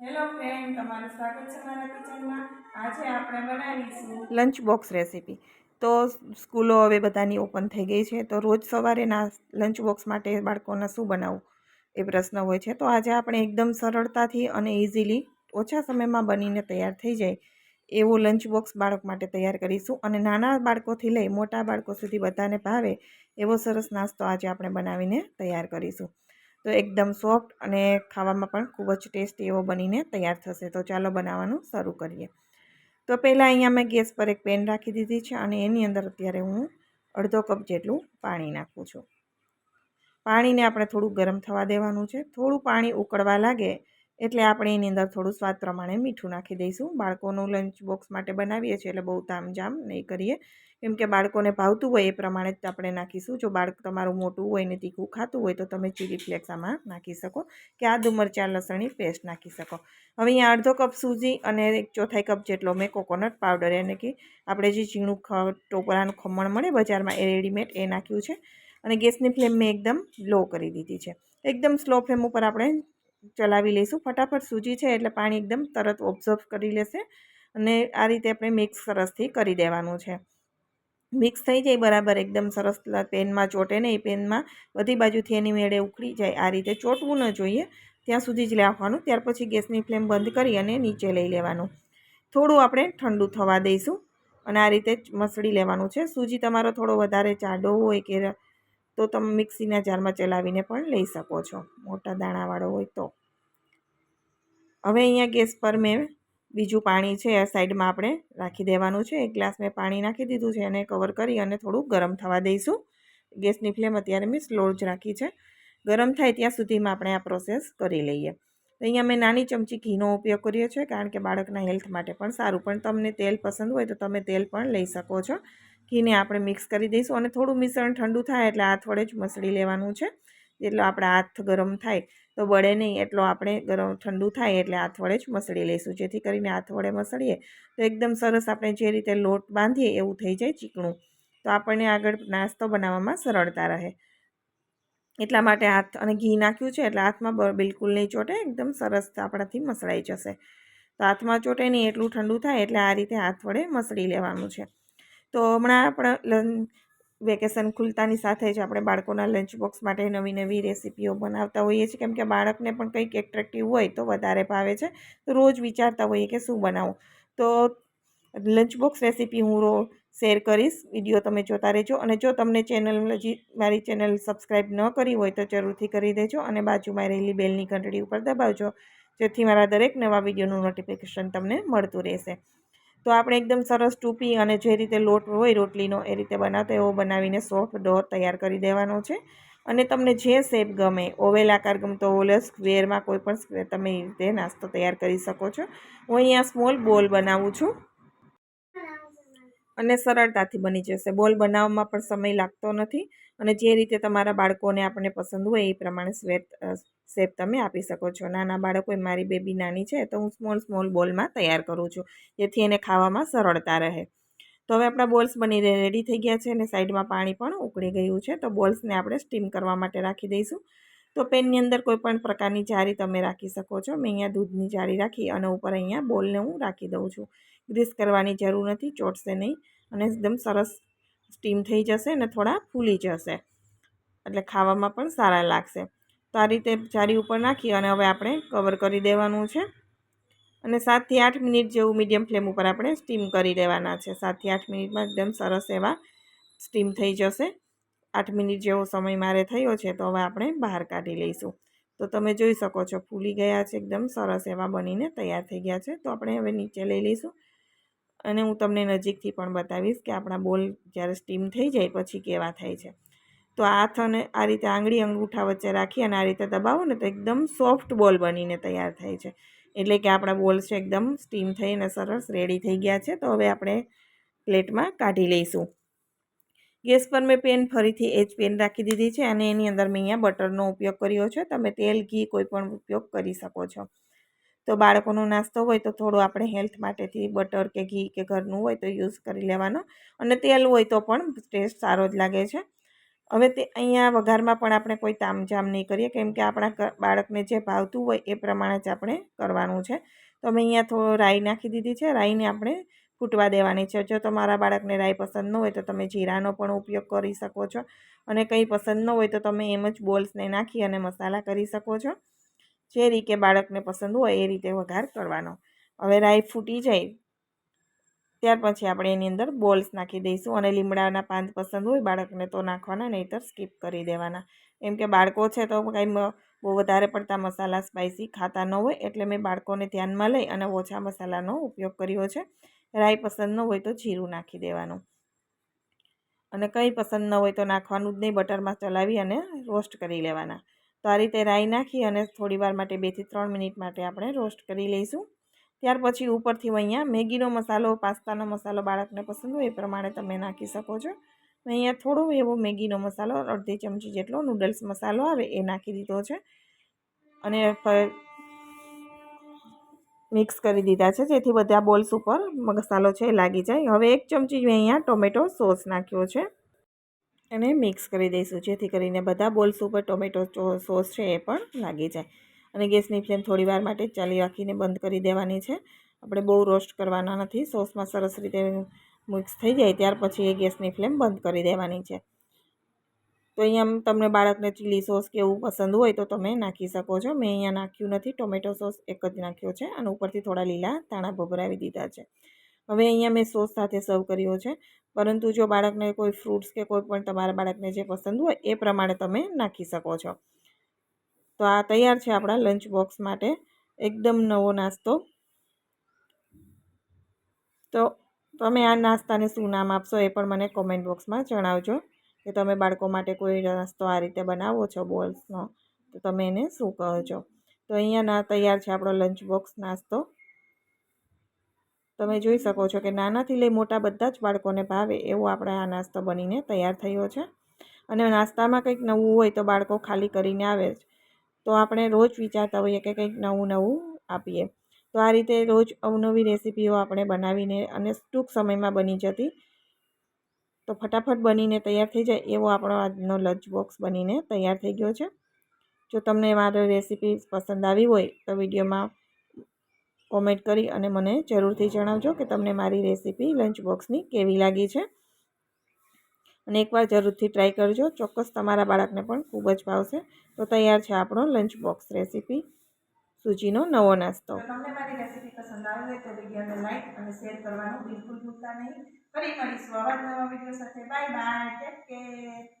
Hello friend તમારું સ્વાગત છે મારા કિચનમાં. આજે આપણે બનાવીશું લંચ બોક્સ રેસીપી. તો સ્કૂલો હવે બધાની ઓપન થઈ ગઈ છે, તો રોજ સવારે ના લંચ બોક્સ માટે બાળકોને શું બનાવવું એ પ્રશ્ન હોય છે. તો આજે આપણે એકદમ સરળતાથી અને ઇઝીલી ઓછા સમયમાં બનીને તૈયાર થઈ જાય એવો લંચ બોક્સ બાળક માટે તૈયાર કરીશું. અને નાના બાળકોથી લઈ મોટા બાળકો સુધી બધાને ભાવે એવો સરસ નાસ્તો આજે આપણે બનાવીને તૈયાર કરીશું. તો એકદમ સોફ્ટ અને ખાવામાં પણ ખૂબ જ ટેસ્ટી એવો બનીને તૈયાર થશે. તો ચાલો બનાવવાનું શરૂ કરીએ. તો પહેલાં અહીંયા મેં ગેસ પર એક પેન રાખી દીધી છે અને એની અંદર અત્યારે હું અડધો કપ જેટલું પાણી નાખું છું. પાણીને આપણે થોડું ગરમ થવા દેવાનું છે. થોડું પાણી ઉકળવા લાગે એટલે આપણે એની અંદર થોડું સ્વાદ પ્રમાણે મીઠું નાખી દઈશું. બાળકોનું લંચ બોક્સ માટે બનાવીએ છીએ એટલે બહુ તામજામ નહીં કરીએ. કેમ કે બાળકોને ભાવતું હોય એ પ્રમાણે જ આપણે નાખીશું. જો બાળક તમારું મોટું હોય ને તીખું ખાતું હોય તો તમે ચીલી ફ્લેક્સ આમાં નાખી શકો. કે આદુ મરચાં, લસણની પેસ્ટ નાખી શકો. હવે અહીંયા અડધો કપ સૂજી અને એક ચોથાઈ કપ જેટલો મેં કોકોનટ પાવડર એને કે આપણે જે ઝીણું ટોપરાનું ખમણ મળે બજારમાં એ રેડીમેડ એ નાખ્યું છે. અને ગેસની ફ્લેમ મેં એકદમ લો કરી દીધી છે. એકદમ સ્લો ફ્લેમ ઉપર આપણે ચલાવી લઈશું. ફટાફટ સૂજી છે એટલે પાણી એકદમ તરત ઓબ્ઝર્વ કરી લેશે અને આ રીતે આપણે મિક્સ સરસથી કરી દેવાનું છે. મિક્સ થઈ જાય બરાબર એકદમ સરસ પેનમાં ચોટે ને એ પેનમાં બધી બાજુથી એની મેળે ઉખડી જાય. આ રીતે ચોટવું ન જોઈએ. ત્યાં સુધી જ લાવવાનું ત્યાર પછી ગેસની ફ્લેમ બંધ કરી અને નીચે લઈ લેવાનું. થોડું આપણે ઠંડુ થવા દઈશું અને આ રીતે મસળી લેવાનું છે. સૂજી તમારો થોડો વધારે જાડો હોય કે તો તમે મિક્સીના જારમાં ચલાવીને પણ લઈ શકો છો. મોટા દાણાવાળો હોય તો. હવે અહીંયા ગેસ પર મેં બીજું પાણી છે, આ સાઈડમાં આપણે રાખી દેવાનું છે. એક ગ્લાસ મેં પાણી નાખી દીધું છે, એને કવર કરી અને થોડું ગરમ થવા દઈશું. ગેસની ફ્લેમ અત્યારે મેં સ્લો જ રાખી છે. ગરમ થાય ત્યાં સુધીમાં આપણે આ પ્રોસેસ કરી લઈએ. અહીંયા મેં નાની ચમચી ઘીનો ઉપયોગ કર્યો છે, કારણ કે બાળકના હેલ્થ માટે પણ સારું. પણ તમને તેલ પસંદ હોય તો તમે તેલ પણ લઈ શકો છો. ઘીને આપણે મિક્સ કરી દઈશું અને થોડું મિશ્રણ ઠંડુ થાય એટલે હાથ વડે જ મસળી લેવાનું છે. જેટલો આપણે હાથ ગરમ થાય તો બળે નહીં, એટલો આપણે ગરમ ઠંડુ થાય એટલે હાથ વડે જ મસળી લઈશું. જેથી કરીને હાથ વડે મસળીએ તો એકદમ સરસ આપણે જે રીતે લોટ બાંધીએ એવું થઈ જાય ચીકણું. તો આપણને આગળ નાસ્તો બનાવવામાં સરળતા રહે. એટલા માટે હાથ અને ઘી નાખ્યું છે એટલે હાથમાં બિલકુલ નહીં ચોટે, એકદમ સરસ આપણાથી મસળાઈ જશે. તો હાથમાં ચોટે નહીં, એટલું ઠંડુ થાય એટલે આ રીતે હાથ વડે મસળી લેવાનું છે. તો હમણાં આપણે વેકેશન ખુલતાની સાથે જ આપણે બાળકોના લંચ બોક્સ માટે નવી નવી રેસીપીઓ બનાવતા હોઈએ છીએ. કેમ કે બાળકને પણ કંઈક એટ્રેક્ટિવ હોય તો વધારે ભાવે છે. તો રોજ વિચારતા હોઈએ કે શું બનાવું. તો લંચ બોક્સ રેસીપી હું રો, શેર કરીશ. વીડિયો તમે જોતા રહેજો. અને જો તમને ચેનલ હજી મારી ચેનલ સબસ્ક્રાઈબ ન કરી હોય તો જરૂરથી કરી દેજો અને બાજુમાં રહેલી બેલની ઘંટડી ઉપર દબાવજો. જેથી મારા દરેક નવા વિડીયોનું નોટિફિકેશન તમને મળતું રહેશે. તો આપણે એકદમ સરસ ટૂપી અને જે રીતે લોટ હોય રોટલીનો, એ રીતે બનાવતો એવો બનાવીને સોફ્ટ ડો તૈયાર કરી દેવાનો છે. અને તમને જે શેપ ગમે ઓવેલ આકાર ગમતો ઓલે સ્ક્વેરમાં કોઈ પણ સ્ક્વેર તમે એ રીતે નાસ્તો તૈયાર કરી શકો છો. હું અહીંયા સ્મોલ બોલ બનાવું છું. અને સરળતાથી બની જશે. બોલ બનાવવામાં પણ સમય લાગતો નથી અને જે રીતે તમારા બાળકોને આપણને પસંદ હોય એ પ્રમાણે સ્વેટ શેપ તમે આપી શકો છો. નાના બાળકો મારી બેબી નાની છે, તો હું સ્મોલ સ્મોલ બોલમાં તૈયાર કરું છું. જેથી એને ખાવામાં સરળતા રહે. તો હવે આપણા બોલ્સ બની રેડી થઈ ગયા છે અને સાઈડમાં પાણી પણ ઉકળી ગયું છે. તો બોલ્સને આપણે સ્ટીમ કરવા માટે રાખી દઈશું. તો પેનની અંદર કોઈ પણ પ્રકારની જારી તમે રાખી શકો છો. મેં અહીંયા દૂધની જારી રાખી અને ઉપર અહીંયા બોલને હું રાખી દઉં છું. ગ્રીસ કરવાની જરૂર નથી, ચોટશે નહીં અને એકદમ સરસ સ્ટીમ થઈ જશે અને થોડા ફૂલી જશે. એટલે ખાવામાં પણ સારા લાગશે. તો આ રીતે જારી ઉપર નાખી અને હવે આપણે કવર કરી દેવાનું છે. અને સાતથી આઠ મિનિટ જેવું મીડિયમ ફ્લેમ ઉપર આપણે સ્ટીમ કરી દેવાના છે. સાતથી આઠ મિનિટમાં એકદમ સરસ એવા સ્ટીમ થઈ જશે. આઠ મિનિટ જેવો સમય મારે થયો છે, તો હવે આપણે બહાર કાઢી લઈશું. તો તમે જોઈ શકો છો, ફૂલી ગયા છે એકદમ સરસ એવા બનીને તૈયાર થઈ ગયા છે. તો આપણે હવે નીચે લઈ લઈશું. અને હું તમને નજીકથી પણ બતાવીશ કે આપણા બોલ જ્યારે સ્ટીમ થઈ જાય પછી કેવા થાય છે. તો હાથ અને આ રીતે આંગળી અંગૂઠા વચ્ચે રાખી અને આ રીતે દબાવો ને તો એકદમ સોફ્ટ બોલ બનીને તૈયાર થાય છે. એટલે કે આપણા બોલ છે એકદમ સ્ટીમ થઈને સરસ રેડી થઈ ગયા છે. તો હવે આપણે પ્લેટમાં કાઢી લઈશું. ગેસ પર મેં પેન ફરીથી એ જ પેન રાખી દીધી છે અને એની અંદર મેં અહીંયા બટરનો ઉપયોગ કર્યો છે. તમે તેલ, ઘી કોઈ પણ ઉપયોગ કરી શકો છો. તો બાળકોનો નાસ્તો હોય તો થોડું આપણે હેલ્થ માટેથી બટર કે ઘી કે ઘરનું હોય તો યુઝ કરી લેવાનો. અને તેલ હોય તો પણ ટેસ્ટ સારો જ લાગે છે. હવે તે અહીંયા વઘારમાં પણ આપણે કોઈ તામઝામ નહીં કરીએ કેમ કે આપણા બાળકને જે ભાવતું હોય એ પ્રમાણે જ આપણે કરવાનું છે. તો મેં અહીંયા થોડો રાઈ નાખી દીધી છે. રાઈને આપણે ફૂટવા દેવાની છે. જો તમારા બાળકને રાઈ પસંદ ન હોય તો તમે જીરાનો પણ ઉપયોગ કરી શકો છો અને કંઈ પસંદ ન હોય તો તમે એમ જ બોલ્સને નાખી અને મસાલા કરી શકો છો. જે રીતે બાળકને પસંદ હોય એ રીતે વઘાર કરવાનો. હવે રાઈ ફૂટી જાય ત્યાર પછી આપણે એની અંદર બોલ્સ નાખી દઈશું અને લીમડાના પાન પસંદ હોય બાળકને તો નાખવાના, નહીંતર સ્કીપ કરી દેવાના. એમ કે બાળકો છે તો કાંઈ બહુ વધારે પડતા મસાલા સ્પાઇસી ખાતા ન હોય એટલે મેં બાળકોને ધ્યાનમાં લઈ અને ઓછા મસાલાનો ઉપયોગ કર્યો છે. રાઈ પસંદ ન હોય તો જીરું નાખી દેવાનું. અને કંઈ પસંદ ન હોય તો નાખવાનું જ નહીં, બટરમાં ચલાવી અને રોસ્ટ કરી લેવાના. તો આ રીતે રાઈ નાખી અને થોડીવાર માટે બેથી ત્રણ મિનિટ માટે આપણે રોસ્ટ કરી લઈશું. ત્યાર પછી ઉપરથી અહીંયા મેગીનો મસાલો, પાસ્તાનો મસાલો બાળકને પસંદ હોય એ પ્રમાણે તમે નાખી શકો છો. અહીંયા થોડો એવો મેગીનો મસાલો, અડધી ચમચી જેટલો નૂડલ્સ મસાલો આવે એ નાખી દીધો છે. અને મિક્સ કરી દીધા છે, જેથી બધા બોલ્સ ઉપર મસાલો છે લાગી જાય. હવે એક ચમચી મેં અહીંયા ટોમેટો સોસ નાખ્યો છે. અને મિક્સ કરી દઈશું, જેથી કરીને બધા બોલ્સ ઉપર ટોમેટો સોસ છે એ પણ લાગી જાય. અને ગેસની ફ્લેમ થોડી વાર માટે ચાલી રાખીને બંધ કરી દેવાની છે. આપણે બહુ રોસ્ટ કરવાના નથી, સોસમાં સરસ રીતે મિક્સ થઈ જાય, ત્યાર પછી એ ગેસની ફ્લેમ બંધ કરી દેવાની છે. તો અહીંયા તમને બાળકને ચીલી સોસ કે એવું પસંદ હોય તો તમે નાખી શકો છો. મેં અહીંયા નાખ્યું નથી. ટોમેટો સોસ એક જ નાખ્યો છે અને ઉપરથી થોડા લીલા ધાણા ભભરાવી દીધા છે. હવે અહીંયા મેં સોસ સાથે સર્વ કર્યો છે. પરંતુ જો બાળકને કોઈ ફ્રૂટ્સ કે કોઈ પણ તમારા બાળકને જે પસંદ હોય એ પ્રમાણે તમે નાખી શકો છો. તો આ તૈયાર છે આપણા લંચ બોક્સ માટે. એકદમ નવો નાસ્તો. તો તમે આ નાસ્તાને શું નામ આપશો એ પણ મને કોમેન્ટ બોક્સમાં જણાવજો. કે તમે બાળકો માટે કોઈ નાસ્તો આ રીતે બનાવો છો બોલ્સનો, તો તમે એને શું કહો છો? તો અહીંયા ના તૈયાર છે આપણો લંચ બોક્સ નાસ્તો. તમે જોઈ શકો છો કે નાનાથી લઈ મોટા બધા જ બાળકોને ભાવે એવો આપણે આ નાસ્તો બનીને તૈયાર થયો છે. અને નાસ્તામાં કંઈક નવું હોય તો બાળકો ખાલી કરીને આવે જ. તો આપણે રોજ વિચારતા હોઈએ કે કંઈક નવું નવું આપીએ. તો આ રીતે રોજ અવનવી રેસીપીઓ આપણે બનાવીને અને ટૂંક સમયમાં બની જતી તો ફટાફટ બનીને તૈયાર થઈ જાય એવો આપણો આજનો લંચ બોક્સ બનીને તૈયાર થઈ ગયો છે. જો તમને મારી રેસીપી પસંદ આવી હોય તો વિડીયોમાં કોમેન્ટ કરી અને મને જરૂરથી જણાવજો કે તમને મારી રેસીપી લંચ બોક્સની કેવી લાગી છે. અને એકવાર જરૂરથી ટ્રાય કરજો. ચોક્કસ તમારા બાળકને પણ ખૂબ જ ભાવશે. તો તૈયાર છે આપણો લંચ બોક્સ રેસીપી સૂજીનો નવો નાસ્તો. તમને મારી રેસીપી પસંદ આવી તો વિડીયોને લાઈક અને શેર કરવાનું બિલકુલ ભૂલતા નહીં. ફરી મળીશું. આવા નવા વીડિયો સાથે. Bye bye take care